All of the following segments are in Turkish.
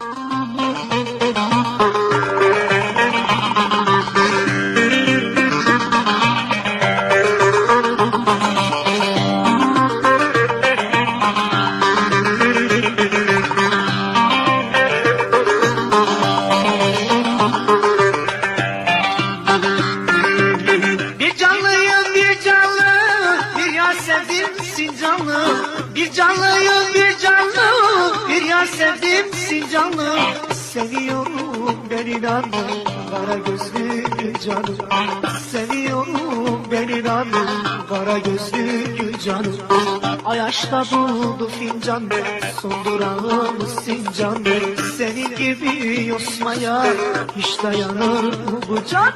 Bir canlıyım bir canlı sevdim sincanlı Seviyorum ben inan Kara gözlü canım Seviyorum ben inan Kara gözlü canım Ayaşta buldu fincan Sondurağım sincan Senin gibi yosmaya Hiç dayanır bu can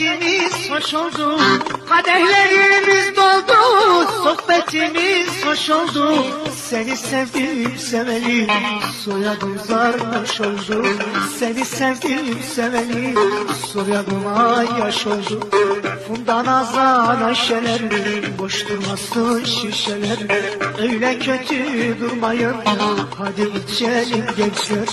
sohbetimiz hoş oldu. Kadehlerimiz doldu, sohbetimiz hoş oldu. Seni sevdim seveli, soyadım zarhoş oldu. Seni sevdim seveli, soyadıma yaş oldu. Fundan azan ayşeler, boş durmasın şişeler. Öyle kötü durmayın, hadi içelim gençler.